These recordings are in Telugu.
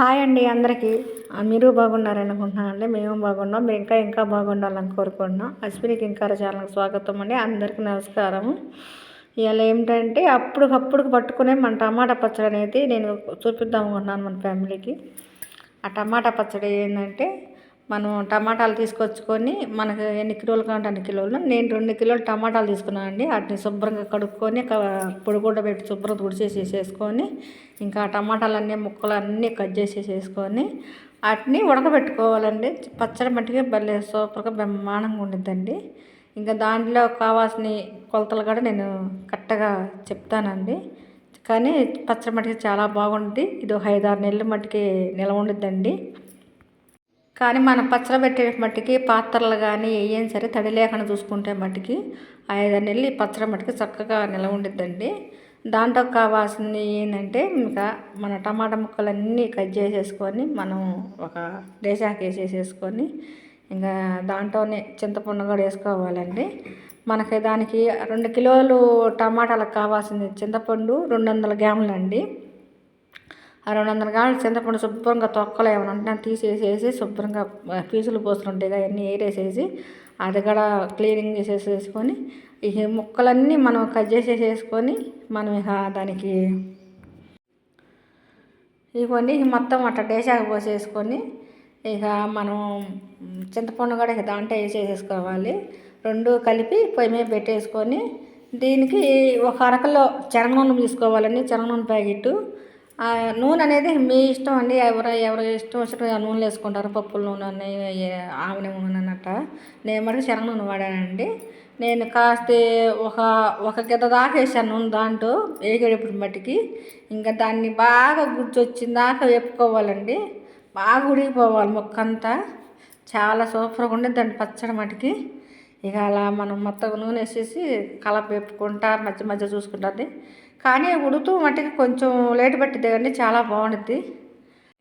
హాయ్ అండి అందరికీ. మీరు బాగున్నారనుకుంటున్నానండి మేము బాగున్నాం. మీరు ఇంకా ఇంకా బాగుండాలని కోరుకుంటున్నాం. అశ్వినికి ఇంకా ఛానల్కి స్వాగతం అండి. అందరికీ నమస్కారం. ఇవాళ ఏమిటంటే అప్పటికప్పుడు పట్టుకునే మన టమాటా పచ్చడి అనేది నేను చూపిద్దాం అనుకుంటున్నాను మన ఫ్యామిలీకి. ఆ టమాటా పచ్చడి ఏంటంటే మనం టమాటాలు తీసుకొచ్చుకొని మనకు ఎన్ని కిలోలు కావాలంటే అన్ని కిలోలు. నేను రెండు కిలోలు టమాటాలు తీసుకున్నాను అండి వాటిని శుభ్రంగా కడుక్కొని క- పొడి పెట్టి శుభ్రంగా తుడిచేసేసేసుకొని ఇంకా టమాటాలన్నీ ముక్కలు అన్నీ కట్ చేసేసేసుకొని వాటిని ఉడకబెట్టుకోవాలండి. పచ్చడి మట్టిగా భలే సూపర్గా బ్రహ్మాండంగా ఉండిద్దండి. ఇంకా దాంట్లో కావాల్సిన కొలతలు కూడా నేను కరెక్ట్గా చెప్తానండి. కానీ పచ్చడి మట్టికి చాలా బాగుంటుంది ఇది ఐదారు నెలలు నెలల మట్టికి నిల్వ ఉండిద్దండి. కానీ మనం పచ్చడి పెట్టే మట్టికి పాత్రలు కానీ ఏం సరే తడి లేకుండా చూసుకుంటే మట్టికి ఐదు నెలలు ఈ పచ్చడి మట్టికి చక్కగా నిలవ ఉండిద్దండి. దాంట్లో కావాల్సింది ఏంటంటే ఇంకా మన టమాటా ముక్కలన్నీ కట్ చేసేసుకొని మనం ఒక డేసాకి వేసేసేసుకొని ఇంకా దాంట్లోనే చింతపండు కూడా వేసుకోవాలండి. మనకి దానికి రెండు కిలోలు టమాటాలకు కావాల్సింది చింతపండు రెండు వందల గ్రాములు అండి రెండు వందల గ్రాముల చింతపండు శుభ్రంగా తొక్కలు ఏమైనా ఉంటే తీసేసేసి శుభ్రంగా పీసులు పోస్తుంటాయి అవన్నీ ఏరేసేసి అది కూడా క్లీనింగ్ చేసేసేసుకొని ఈ ముక్కలన్నీ మనం కట్ చేసేసేసుకొని మనం ఇక దానికి ఇవన్నీ మొత్తం అట్లా డేసాకు పోసేసుకొని ఇక మనం చింతపండు కూడా ఇక దాంట్లో వేసేసేసుకోవాలి. రెండు కలిపి పొయ్యి మీద పెట్టేసుకొని దీనికి ఒక అరకలో శనగ నూనె తీసుకోవాలండి. శనగ నూనె ప్యాకెట్ నూనె అనేది మీ ఇష్టం అండి. ఎవరు ఎవరు ఇష్టం వచ్చిన నూనెలు వేసుకుంటారు. పప్పుల నూనె అని ఆవిడ నూనె అన్నట్ట. నేను మటుకు శనగ నూనె వాడానండి. నేను కాస్త ఒక ఒక గిద్ద దాకా వేసాను నూనె దాంట్లో వేగేటప్పుడు మట్టికి ఇంకా దాన్ని బాగా గుర్తొచ్చిన దాకా వేపుకోవాలండి. బాగా ఉడికిపోవాలి మొక్క అంతా చాలా సూపర్గా ఉండేది దాన్ని పచ్చడి మటుకి. ఇక అలా మనం మొత్తం నూనె వేసేసి కలప మధ్య మధ్య చూసుకుంటుంది. కానీ ఉడుతూ మట్టికి కొంచెం లేట్ పట్టిద్ది కానీ చాలా బాగుండుద్ది.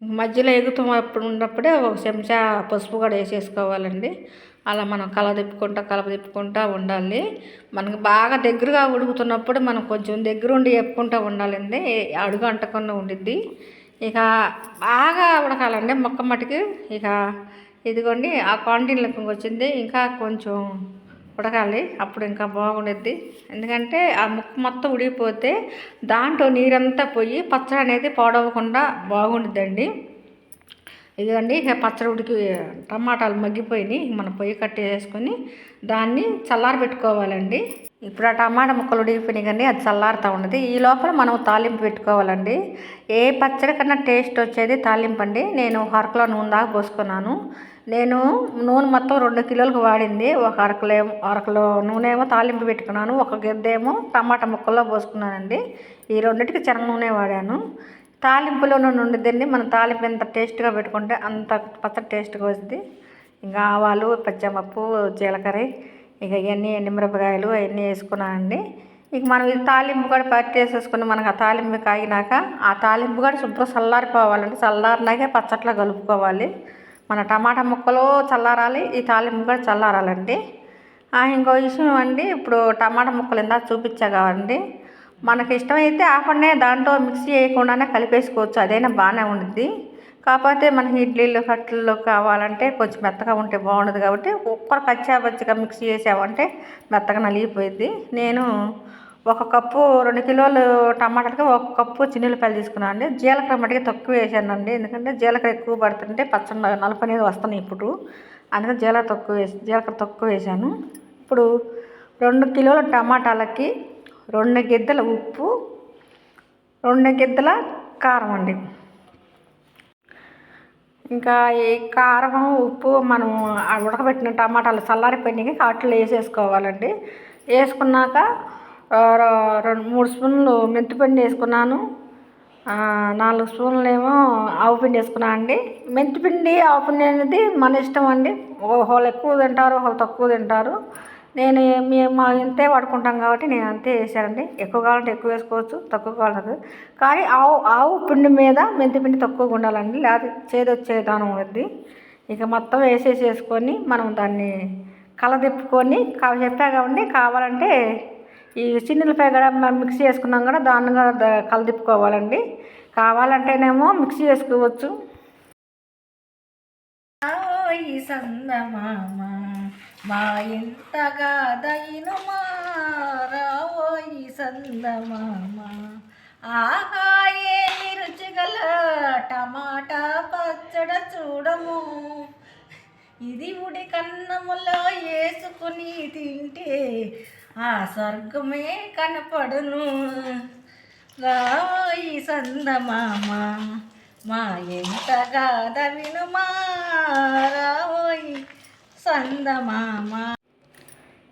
మధ్యలో ఎగుతున్నప్పుడు అప్పుడు ఉన్నప్పుడే ఒక చెంచా పసుపు కూడా వేసేసుకోవాలండి. అలా మనం కల తిప్పుకుంటా కలప తిప్పుకుంటా ఉండాలి. మనకు బాగా దగ్గరగా ఉడుకుతున్నప్పుడు మనం కొంచెం దగ్గరుండి చెప్పుకుంటూ ఉండాలండి. అడుగు అంటకుండా ఉండిద్ది. ఇక బాగా ఉడకాలండి మొక్క మట్టుకి. ఇక ఇదిగోండి ఆ క్వాంటిటీలోకి వచ్చింది ఇంకా కొంచెం ఉడకాలి. అప్పుడు ఇంకా బాగుండుద్ది. ఎందుకంటే ఆ ముక్క మొత్తం ఉడికిపోతే దాంట్లో నీరంతా పోయి పచ్చడి అనేది పాడవకుండా బాగుండిద్దండి. ఇదిగోండి ఇక పచ్చడి ఉడికి టమాటాలు మగ్గిపోయినాయి. మనం పొయ్యి కట్టేసుకొని దాన్ని చల్లార పెట్టుకోవాలండి. ఇప్పుడు ఆ టమాటా ముక్కలు ఉడికిపోయినాయి కానీ అది చల్లారుతూ ఉన్నది. ఈ లోపల మనం తాలింపు పెట్టుకోవాలండి. ఏ పచ్చడి కన్నా టేస్ట్ వచ్చేది తాలింపు అండి. నేను హరకులో నూనె దాకా పోసుకున్నాను. నేను నూనె మొత్తం రెండు కిలోలకు వాడింది. ఒక అరకిలో ఏమో నూనె ఏమో తాలింపు పెట్టుకున్నాను. ఒక గిద్దేమో టమాటా ముక్కల్లో పోసుకున్నానండి. ఈ రెండింటికి శనగ నూనె వాడాను. తాలింపులో నూనె ఉండదండి మనం తాలింపు ఎంత టేస్ట్గా పెట్టుకుంటే అంత పచ్చడి టేస్ట్గా వస్తుంది. ఇంకా ఆవాలు పచ్చమప్పు జీలకర్ర ఇక ఇవన్నీ ఎండుమిరపకాయలు అవన్నీ వేసుకున్నానండి. ఇక మనం ఇది తాలింపు కూడా పట్టేసేసుకుని మనకు ఆ తాలింపు కాగినాక ఆ తాలింపు కూడా శుభ్రం చల్లారిపోవాలండి. చల్లారినాకే పచ్చట్లో కలుపుకోవాలి. మన టమాటా ముక్కలు చల్లారాలి ఈ తాలింపు కూడా చల్లారాలండి. ఆ, ఇంకో విషయం అండి ఇప్పుడు టమాటా ముక్కలు ఇందాక చూపించా కావండి మనకి ఇష్టమైతే ఆపండే దాంట్లో మిక్సీ చేయకుండానే కలిపేసుకోవచ్చు అదైనా బాగానే ఉంటుంది కాకపోతే మనకి ఇడ్లీలు కట్టలు కావాలంటే కొంచెం మెత్తగా ఉంటే బాగుండదు కాబట్టి ఒక్కరు పచ్చా పచ్చిగా మిక్సీ చేసామంటే మెత్తగా నలిగిపోయింది నేను ఒక కప్పు రెండు కిలోలు టమాటాలకి ఒక కప్పు చిన్నులపాయలు తీసుకున్నాను అండి. జీలకర్ర మట్టికి తక్కువ వేసానండి. ఎందుకంటే జీలకర్ర ఎక్కువ పడుతుంటే పచ్చడి నలుపు అనేది వస్తున్నాయి ఇప్పుడు. అందుకని జీలకర్ర తక్కువ వేసి జీలకర్ర తక్కువ వేసాను. ఇప్పుడు రెండు కిలోల టమాటాలకి రెండు గిద్దల ఉప్పు రెండు గిద్దల కారం అండి. ఇంకా ఈ కారం ఉప్పు మనం ఉడకబెట్టిన టమాటాలు చల్లారిపోయినాయి. వాటిలో వేసేసుకోవాలండి. వేసుకున్నాక రెండు మూడు స్పూన్లు మెంతిపిండి వేసుకున్నాను. నాలుగు స్పూన్లు ఏమో ఆవు పిండి వేసుకున్నాను అండి. మెంతిపిండి ఆవు పిండి అనేది మన ఇష్టం అండి. ఒకళ్ళు ఎక్కువ తింటారు ఒకళ్ళు తక్కువ తింటారు. నేను మేము మా ఇంతే వాడుకుంటాం కాబట్టి నేను అంతే వేసానండి ఎక్కువ కావాలంటే ఎక్కువ వేసుకోవచ్చు తక్కువ కావాలంటే కానీ ఆవు ఆవు పిండి మీద మెంతి పిండి తక్కువగా ఉండాలండి. లేకపోతే చేదొచ్చే విధానం ఉంది ఇక మొత్తం వేసేసి వేసుకొని మనం దాన్ని కలదిప్పుకొని కా చెప్పా కాబట్టి కావాలంటే ఈ చిన్నులపాయ కూడా మిక్సీ చేసుకున్నాం కూడా దాన్ని కూడా కలదిప్పుకోవాలండి. కావాలంటేనేమో మిక్సీ చేసుకోవచ్చు. ఈ సందమామ మా ఇంతగా దైనుమా రావో ఈ సందమామ ఆహా ఏమి రుచిగల టమాటా పచ్చడ చూడము. ఇది ఉడి కన్నములో వేసుకుని తింటే ఆ స్వర్గమే కనపడును. రాయి సందమామ మా ఎంతగా దవినుమా రాయి సందమామ.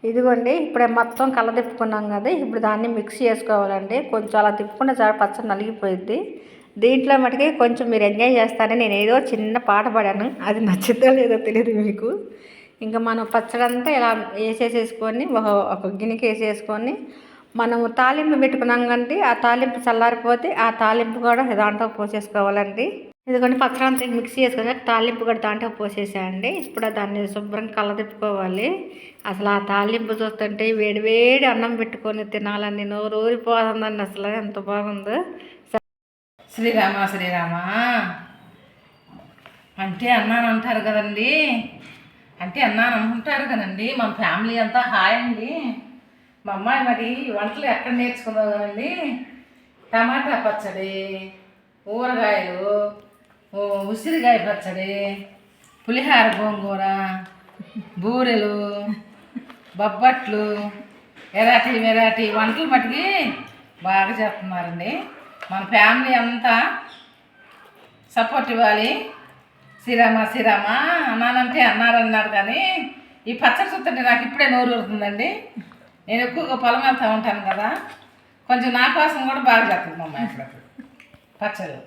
ఇదిగోండి ఇప్పుడే మొత్తం కళ్ళ తిప్పుకున్నాం కదా ఇప్పుడు దాన్ని మిక్స్ చేసుకోవాలండి. కొంచెం అలా తిప్పుకుంటే చాలా పచ్చడి నలిగిపోయింది దీంట్లో మటుకి కొంచెం మీరు ఎంజాయ్ చేస్తారని నేను ఏదో చిన్న పాట పాడాను. అది నచ్చుతో లేదో తెలియదు మీకు. ఇంకా మనం పచ్చడి అంతా ఇలా వేసేసేసుకొని ఒక ఒక గిన్నెకి వేసేసుకొని మనము తాలింపు పెట్టుకున్నాం కండి ఆ తాలింపు చల్లారిపోతే ఆ తాలింపు కూడా దాంట్లో పోసేసుకోవాలండి. ఎందుకంటే పచ్చడి అంతా మిక్స్ తాలింపు కూడా దాంట్లో పోసేసాయండి. ఇప్పుడు దాన్ని శుభ్రంగా కలదిప్పుకోవాలి. అసలు ఆ తాలింపు చూస్తుంటే వేడి వేడి అన్నం పెట్టుకొని తినాలని నోరు ఊరిపోతుందండి అసలు ఎంత బాగుందో. శ్రీరామ శ్రీరామ. అంటే అన్నాను అంటారు కదండీ. అంటే అన్నాను అనుకుంటారు కదండి. మా ఫ్యామిలీ అంతా హాయ్ అండి. మా అమ్మాయి మరి వంటలు ఎక్కడ నేర్చుకుందో కదండి. టమాటా పచ్చడి ఊరగాయలు ఉసిరికాయ పచ్చడి పులిహార గోంగూర బూరెలు బొబ్బట్లు వెరైటీ వెరైటీ వంటలు మటుకి బాగా చేస్తున్నారండి. మన ఫ్యామిలీ అంతా సపోర్ట్ ఇవ్వాలి. శ్రీరామ శ్రీరామ అన్నానంటే అన్నారన్నారు కానీ ఈ పచ్చడి చూస్తుంటే నాకు ఇప్పుడే నోరు ఊరుతుందండి. నేను ఎక్కువగా పొలం వెళ్తూ ఉంటాను కదా. కొంచెం నా కోసం కూడా బాగా చేస్తుంది మా అమ్మాయి పచ్చడి